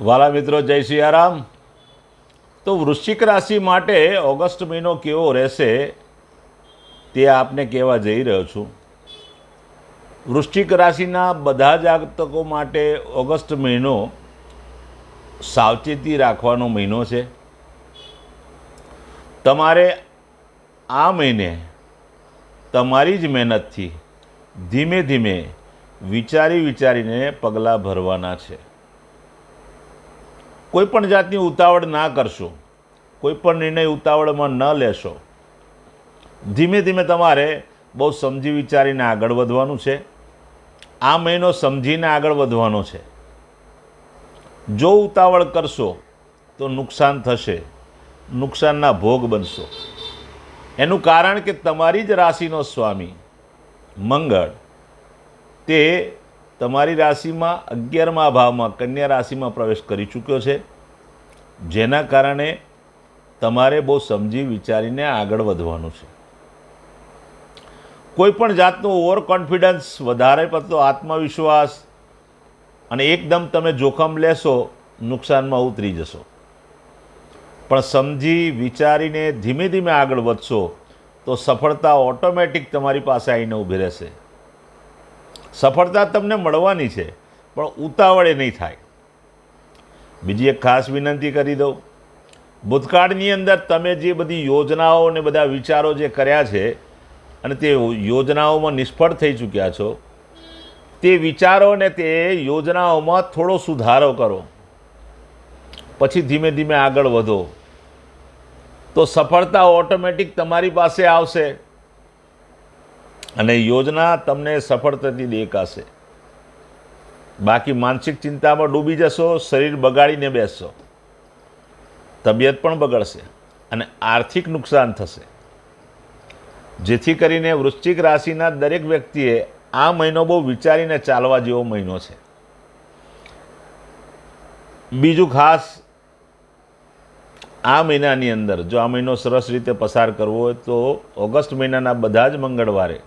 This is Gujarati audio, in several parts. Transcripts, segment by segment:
વાલા મિત્રો, જય સિયારામ. તો વૃશ્ચિક રાશિ માટે ઓગસ્ટ મહિનો કેવો રહેશે તે આપને કહેવા જઈ રહ્યો છું. વૃશ્ચિક રાશિના બધા જાતકો માટે ઓગસ્ટ મહિનો સાવચેતી રાખવાનો મહિનો છે. તમારે આ મહિને તમારી જ મહેનતથી ધીમે ધીમે વિચારી વિચારીને પગલાં ભરવાના છે. કોઈ પણ જાતની ઉતાવળ ના કરશો કોઈ પણ નિર્ણય ઉતાવળમાં ન લેશો. ધીમે ધીમે તમારે બહુ સમજી વિચારીને આગળ વધવાનું છે. આ મહિનો સમજીને આગળ વધવાનો છે. જો ઉતાવળ કરશો, તો નુકસાન થશે. નુકસાનના ભોગ બનશો. એનું કારણ કે તમારી જ રાશિનો સ્વામી મંગળ, તે તમારી રાશિમાં અગિયારમા ભાવમાં કન્યા રાશિમાં પ્રવેશ કરી ચૂક્યો છે. જેના કારણે તમારે બહુ સમજી વિચારીને આગળ વધવાનું છે. કોઈ પણ જાતનું ઓવર કોન્ફિડન્સ વધારે પડતો આત્મવિશ્વાસ અને એકદમ તમે જોખમ લેશો, નુકસાનમાં ઉતરી જશો. પણ સમજી વિચારીને ધીમે ધીમે આગળ વધશો, તો સફળતા ઓટોમેટિક તમારી પાસે આવીને ઊભી રહેશે. સફળતા તમને મળવાની છે, પણ ઉતાવળે નહીં થાય. બીજી એક ખાસ વિનંતી કરી દઉં. ભૂતકાળની અંદર તમે જે બધી યોજનાઓ અને બધા વિચારો જે કર્યા છે, અને તે યોજનાઓમાં નિષ્ફળ થઈ ચૂક્યા છો, તે વિચારો ને તે યોજનાઓમાં થોડો સુધારો કરો. પછી ધીમે ધીમે આગળ વધો. તો સફળતા ઓટોમેટિક તમારી પાસે આવશે. અને યોજના તમને સફળ થતી દેખાશે. બાકી માનસિક ચિંતામાં ડૂબી જશો, શરીર બગાડીને બેસશો. તબિયત પણ બગડશે અને આર્થિક નુકસાન થશે. જેથી કરીને વૃશ્ચિક રાશિના દરેક વ્યક્તિએ આ મહિનો બહુ વિચારીને ચાલવા જેવો મહિનો છે. બીજું ખાસ, આ મહિનાની અંદર જો આ મહિનો સરસ રીતે પસાર કરવો હોય તો ઓગસ્ટ મહિનાના બધા જ મંગળવારે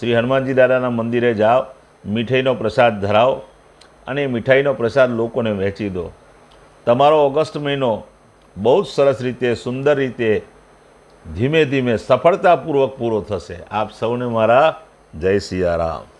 શ્રી હનુમાનજી દાદાના મંદિરે જાઓ, મીઠાઈનો પ્રસાદ ધરાવો અને મીઠાઈનો પ્રસાદ લોકોને વહેંચી દો. તમારો ઓગસ્ટ મહિનો બહુ જ સરસ રીતે, સુંદર રીતે, ધીમે ધીમે સફળતાપૂર્વક પૂરો થશે. આપ સૌને મારા જય સિયારામ